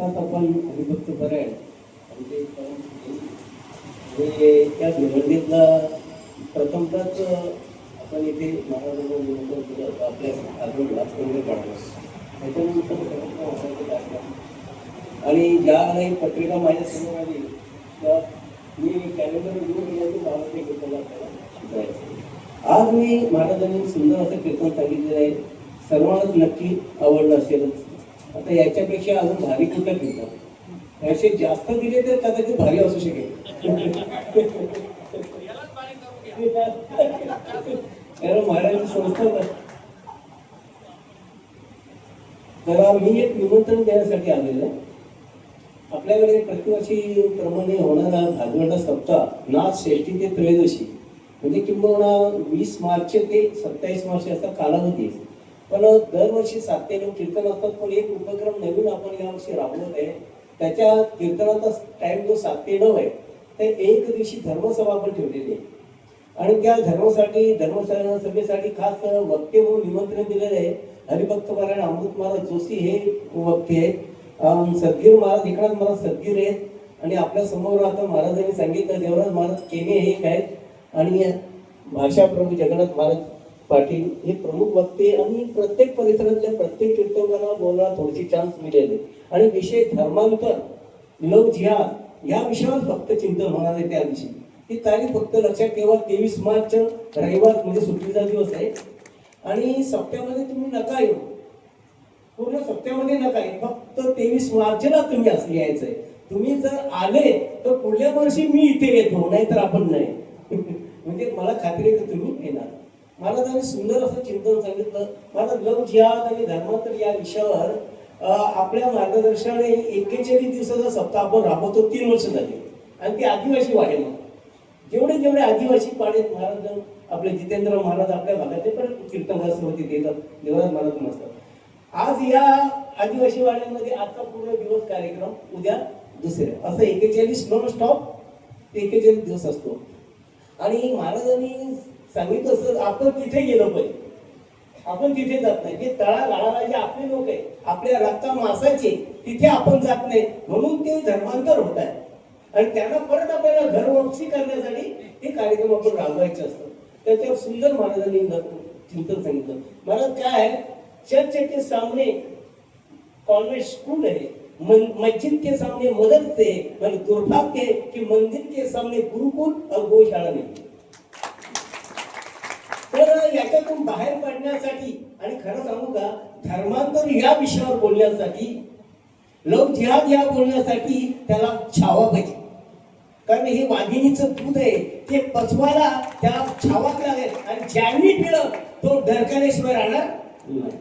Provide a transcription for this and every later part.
अर्थात आपण हरिभक्त परायण म्हणजे आणि त्या भिवंडीतला प्रथमतच आपण इथे महाराजांना निमंत्रण केलं होतं आपल्या अजून वाचकंद्र पाडलं त्याच्यानंतर आणि ज्या काही पत्रिका माझ्यासमोर आली त्या मी कॅलेंडर घेऊन गेलो महाराष्ट्र मला कीर्तन आपल्याला जायचं आज मी महाराजांनी सुंदर असं कीर्तन सांगितलेलं आहे. सर्वांनाच नक्की आवडलं असेलच. आता याच्यापेक्षा अजून भारी कुठं कीर्तन याचे जास्त दिले तर कदाचित भारी असू शकेल. कारण महाराज संस्था तर मी एक निमंत्रण देण्यासाठी आलेलो. आपल्याकडे प्रतिवर्षी प्रमाणे होणारा भागवंडा सप्ताह नाच षष्टी ते त्रयोदशी म्हणजे किंबहुना वीस मार्च ते सत्तावीस मार्च असा कालावधी. पण दरवर्षी सात ते नऊ कीर्तन असतात पण एक उपक्रम नवीन आपण यावर्षी राबवत आहे. त्याच्या कीर्तनाचा टाइम जो सात ते नऊ आहे ते एक दिवशी धर्मसभा आपण ठेवलेली आहे. आणि त्या धर्मासाठी धर्मसभेसाठी खास वक्ते म्हणून निमंत्रण दिलेलं आहे. हरिभक्त पारायण अमृत महाराज जोशी हे वक्ते आहेत. सद्गीर महाराज एकनाथ महाराज सद्गीर आहेत. आणि आपल्यासमोर आता महाराजांनी सांगितलं देवराज महाराज केने हे एक आहेत. आणि भाषा प्रभू जगन्नाथ महाराज पाटील हे प्रमुख वक्ते आणि प्रत्येक परिसरातल्या प्रत्येक कीर्तनाला बोलायला थोडीशी चान्स मिळेल. आणि विषय धर्मांतर लव जिहाद या विषयावर फक्त चिंतन होणार आहे त्या दिवशी ती तारीख फक्त लक्षात ठेवा तेवीस मार्च रविवार म्हणजे सुट्टीचा दिवस आहे. आणि सप्त्यामध्ये तुम्ही नका येऊ. पूर्ण सप्त्यामध्ये नका येऊ. फक्त तेवीस मार्चला तुम्ही असं यायचंय. तुम्ही जर आले तर पुढल्या वर्षी मी इथे येतो नाही तर आपण नाही. म्हणजे मला खात्री आहे की तुम्ही येणार. महाराजांनी सुंदर असं चिंतन सांगितलं. महाराज लव जिहाद आणि धर्मांतर या विषयावर आपल्या मार्गदर्शनाने एकेचाळीस दिवसाचा सप्ताह आपण राबवतो. तीन वर्ष झाली. आणि ते आदिवासी वाढेल जेवढे जेवढे आदिवासी पाडेत महाराज आपले जितेंद्र महाराज आपल्या भागातले पण कीर्तनदासवरती देतात. देवराज महाराज नसतात आज या आदिवासी वाड्यांमध्ये आजचा पूर्ण दिवस कार्यक्रम उद्या दुसरे असं एकेचाळीस नॉन स्टॉप एकेचाळीस दिवस असतो. आणि महाराजांनी सांगितलं असं आपण तिथे गेलो पाहिजे आपण तिथे जात नाही. जे तळा गाळाला जे आपले लोक आहे आपल्या रक्ता मासाचे तिथे आपण जात नाही. म्हणून ते धर्मांतर होत आहे. आणि त्यांना परत आपल्याला घरवापसी करण्यासाठी हे कार्यक्रम आपण राबवायचे असतात. त्याच्यावर सुंदर महाराजांनी चिंतन सांगितलं. महाराज काय आहे? चर्च के सामने कॉन्व्हेंट स्कूल आहे. मन- मस्जिद के सामने मदरसे म्हणजे दुर्भाग्य है कि मंदिर के सामने गुरुकुल और गौशाळा नाही. तर याच्यातून बाहेर पडण्यासाठी आणि खरं सांगू का धर्मांतर या विषयावर बोलण्यासाठी लव जिहाद या बोलण्यासाठी त्याला छावा पाहिजे. कारण हे वाघिणीचं दूध आहे ते पचवायला त्याला छावाच लागेल आणि ज्यांनी पिलं तो डरकानेशिवाय राहणार नाही.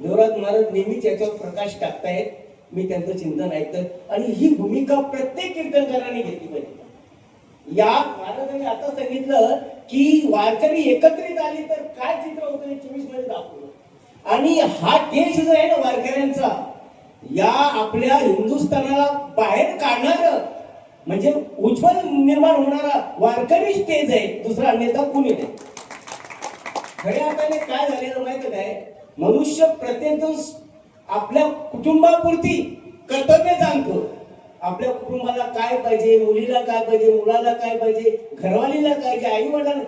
देवराज महाराज नेहमीच याच्यावर प्रकाश टाकतायत. मी त्यांचं चिंतन ऐकतं आणि ही भूमिका प्रत्येक कीर्तनकाराने घेतली पाहिजे. या महाराजांनी आता सांगितलं की वारकरी एकत्रित आली तर काय चित्र होतं चोवीसमध्ये दाखवलं. आणि हा देश जो आहे ना वारकऱ्यांचा या आपल्या हिंदुस्थानाला बाहेर काढणार म्हणजे उज्ज्वल निर्माण होणारा वारकरी स्टेज आहे दुसरा नेता कुणी नाही. खऱ्या अर्थाने काय झालेलं माहिती काय मनुष्य प्रत्येक दिवस आपल्या कुटुंबापुरती कर्तव्य जाणतो. आपल्या कुटुंबाला काय पाहिजे मुलीला काय पाहिजे मुलाला काय पाहिजे घरवालीला काय पाहिजे आई वडिलांना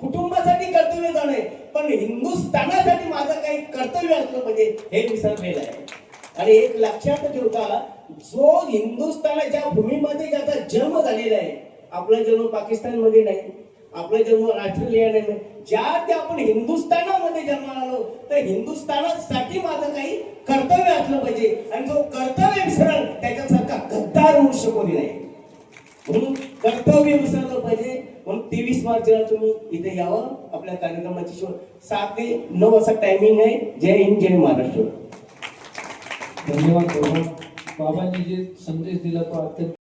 कुटुंबासाठी कर्तव्य जाणे पण हिंदुस्थानासाठी माझं काही कर्तव्य असलं पाहिजे हे विसरलेलं आहे. आणि एक लक्षात ठेवता जो हिंदुस्थानाच्या भूमीमध्ये ज्याचा जन्म झालेला आहे आपला जन्म पाकिस्तानमध्ये नाही आपला जन्म ऑस्ट्रेलिया नाही ज्या त्या आपण हिंदुस्थानामध्ये जन्माला आलो तर हिंदुस्थानासाठी माझं काही कर्तव्य असलं पाहिजे. आणि जो कर्तव्य मनुष्य कोणी नाही म्हणून कर्तव्य विसरलं पाहिजे. म्हणून तेवीस मार्चला तुम्ही इथे यावं. आपल्या कार्यक्रमाची शो सात ते नऊ असा टायमिंग आहे. जय हिंद जय महाराष्ट्र. धन्यवाद बाबा. बाबांनी जे संदेश दिला तो अत्यंत